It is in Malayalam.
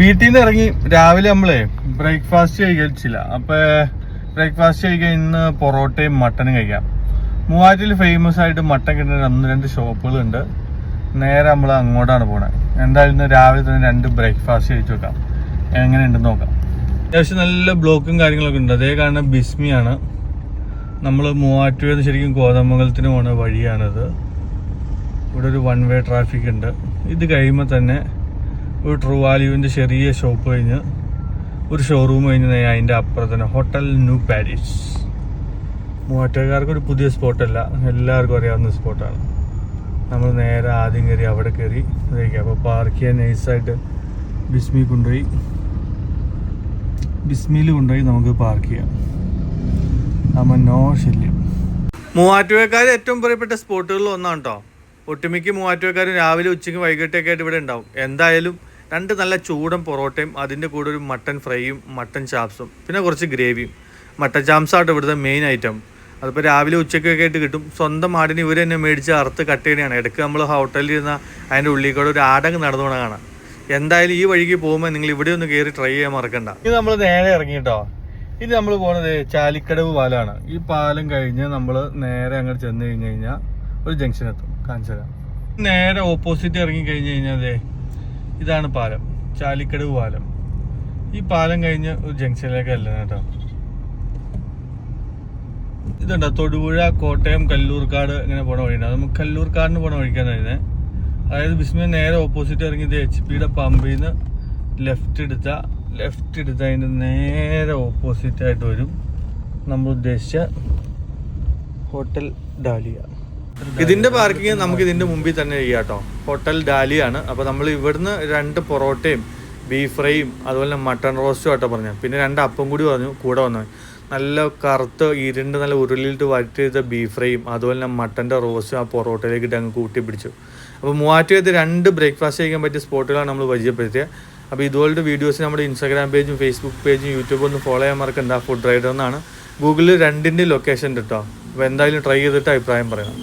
വീട്ടിൽ നിന്ന് ഇറങ്ങി രാവിലെ നമ്മളെ ബ്രേക്ക്ഫാസ്റ്റ് കഴിച്ചില്ല. അപ്പൊ ബ്രേക്ക്ഫാസ്റ്റ് കഴിക്കാൻ ഇന്ന് പൊറോട്ടയും മട്ടനും കഴിക്കാം. മൂവാറ്റിൽ ഫേമസ് ആയിട്ട് മട്ടൻ കിട്ടുന്ന ഒന്ന് രണ്ട് ഷോപ്പുകളുണ്ട് നേരെ നമ്മൾ അങ്ങോട്ടാണ് പോണത് എന്തായാലും ഇന്ന് രാവിലെ തന്നെ രണ്ട് ബ്രേക്ക്ഫാസ്റ്റ് കഴിച്ചു വെക്കാം. എങ്ങനെയുണ്ടെന്ന് നോക്കാം. അത്യാവശ്യം നല്ല ബ്ലോക്കും കാര്യങ്ങളൊക്കെ ഉണ്ട്. അതേ കാരണം ബിസ്മിയാണ്. നമ്മൾ മൂവാറ്റുപുഴ ശരിക്കും കോതമംഗലത്തിന് പോണ വഴിയാണിത്. ഇവിടെ ഒരു വൺ വേ ട്രാഫിക് ഉണ്ട്. ഇത് കഴിയുമ്പോൾ തന്നെ ഒരു ട്രൂ വാല്യൂവിന്റെ ചെറിയ ഷോപ്പ് കഴിഞ്ഞ് ഒരു ഷോറൂം കഴിഞ്ഞ് അതിന്റെ അപ്പുറത്ത് തന്നെ ഹോട്ടൽ ന്യൂ പാരീസ് മൂവാറ്റക്കാർക്ക് ഒരു പുതിയ സ്പോട്ടല്ല എല്ലാവർക്കും അറിയാവുന്ന സ്പോട്ടാണ് നമ്മൾ നേരെ ആദ്യം കയറി അവിടെ കയറി ഇതേക്കാം അപ്പോൾ പാർക്ക് ചെയ്യാൻ നൈസായിട്ട് ബിസ്മി കൊണ്ടുപോയി. ബിസ്മിയിൽ കൊണ്ടുപോയി നമുക്ക് പാർക്ക് ചെയ്യാം. നമ്മൾ നോ ശല്യം. മൂവാറ്റുപുഴക്കാർ ഏറ്റവും പ്രിയപ്പെട്ട സ്പോട്ടുകളിൽ ഒന്നാണ് കേട്ടോ ഒട്ടുമിക്ക മൂവാറ്റുപുഴക്കാരും രാവിലെ ഉച്ചയ്ക്ക് വൈകിട്ടൊക്കെ ആയിട്ട് ഇവിടെ ഉണ്ടാവും. എന്തായാലും രണ്ട് നല്ല ചൂടൻ പൊറോട്ടയും അതിന്റെ കൂടെ ഒരു മട്ടൻ ഫ്രൈയും മട്ടൻ ചാപ്സും പിന്നെ കുറച്ച് ഗ്രേവിയും. മട്ടൻ ചാപ്സാണ് ഇവിടുത്തെ മെയിൻ ഐറ്റം അതിപ്പോൾ രാവിലെ ഉച്ചയ്ക്കൊക്കെ ആയിട്ട് കിട്ടും. സ്വന്തം ആടിന് ഇവർ തന്നെ മേടിച്ച് അറുത്ത് കട്ട് ചെയ്യണതാണ് ഇടയ്ക്ക് നമ്മൾ ഹോട്ടലിൽ ഇരുന്ന അതിന്റെ ഉള്ളിൽ കൂടെ ഒരു ആടങ്ങ് നടന്നു പോണ എന്തായാലും ഈ വഴിക്ക് പോകുമ്പോൾ നിങ്ങൾ ഇവിടെ ഒന്ന് കയറി ട്രൈ ചെയ്യാൻ മറക്കണ്ട. ഇത് നമ്മൾ നേരെ ഇറങ്ങി കേട്ടോ ഇത് നമ്മൾ പോണത് ചാലിക്കടവ് പാലമാണ് ഈ പാലം കഴിഞ്ഞ് നമ്മൾ നേരെ അങ്ങോട്ട് ചെന്ന് കഴിഞ്ഞ് കഴിഞ്ഞാൽ ഒരു ജംഗ്ഷൻ എത്തും. കാഞ്ചന നേരെ ഓപ്പോസിറ്റ് ഇറങ്ങി കഴിഞ്ഞ് കഴിഞ്ഞാൽ ഇതാണ് പാലം ചാലിക്കടവ് പാലം. ഈ പാലം കഴിഞ്ഞ് ഒരു ജംഗ്ഷനിലേക്ക് അല്ല കേട്ടോ? ഇതുണ്ടോ? തൊടുപുഴ കോട്ടയം കല്ലൂർക്കാട് ഇങ്ങനെ പോണ വഴിയുണ്ട്. നമുക്ക് കല്ലൂർക്കാടിന് പോണ വഴിക്കാന്ന് വരുന്നത് അതായത് ബിസ്മിയ നേരെ ഓപ്പോസിറ്റ് ഇറങ്ങിയത് എച്ച് പിയുടെ പമ്പിൽ നിന്ന് ലെഫ്റ്റ് എടുത്ത ലെഫ്റ്റ് എടുത്ത അതിന്റെ നേരെ ഓപ്പോസിറ്റ് ആയിട്ട് വരും. നമ്മൾ ഉദ്ദേശിച്ച ഹോട്ടൽ ഡാലിയ. ഇതിന്റെ പാർക്കിംഗ് നമുക്ക് ഇതിന്റെ മുമ്പിൽ തന്നെ ചെയ്യാം കേട്ടോ ഹോട്ടൽ ഡാലിയാണ്. അപ്പോൾ നമ്മൾ ഇവിടുന്ന് രണ്ട് പൊറോട്ടയും ബീഫ് ഫ്രൈയും അതുപോലെ മട്ടൺ റോസ്റ്റും ആട്ടോ പറഞ്ഞു പിന്നെ രണ്ട് അപ്പം കൂടി പറഞ്ഞു കൂടെ വന്നു. നല്ല കറുത്ത് ഇരുണ്ട് നല്ല ഉരുളിയിട്ട് വരട്ടി ചെയ്ത ബീഫ് ഫ്രൈയും അതുപോലെ തന്നെ മട്ടന്റെ റോസ്റ്റും ആ പൊറോട്ടയിലേക്ക് ഇട്ട് അങ്ങ് കൂട്ടി പിടിച്ചു അപ്പോൾ മൂവാറ്റുപുഴത്ത് രണ്ട് ബ്രേക്ക്ഫാസ്റ്റ് കഴിക്കാൻ പറ്റിയ സ്പോട്ടുകളാണ് നമ്മൾ പരിചയപ്പെടുത്തിയത്. അപ്പോൾ ഇതുപോലത്തെ വീഡിയോസ് നമ്മുടെ ഇൻസ്റ്റാഗ്രാം പേജും ഫേസ്ബുക്ക് പേജും യൂട്യൂബും ഒന്ന് ഫോളോ ചെയ്യാൻ മറക്കണ്ട. ഫുഡ് റൈഡർ എന്നാണ്. ഗൂഗിളിൽ രണ്ടിന്റെ ലൊക്കേഷൻ ഉണ്ട് അപ്പോൾ എന്തായാലും ട്രൈ ചെയ്തിട്ട് അഭിപ്രായം പറയണം.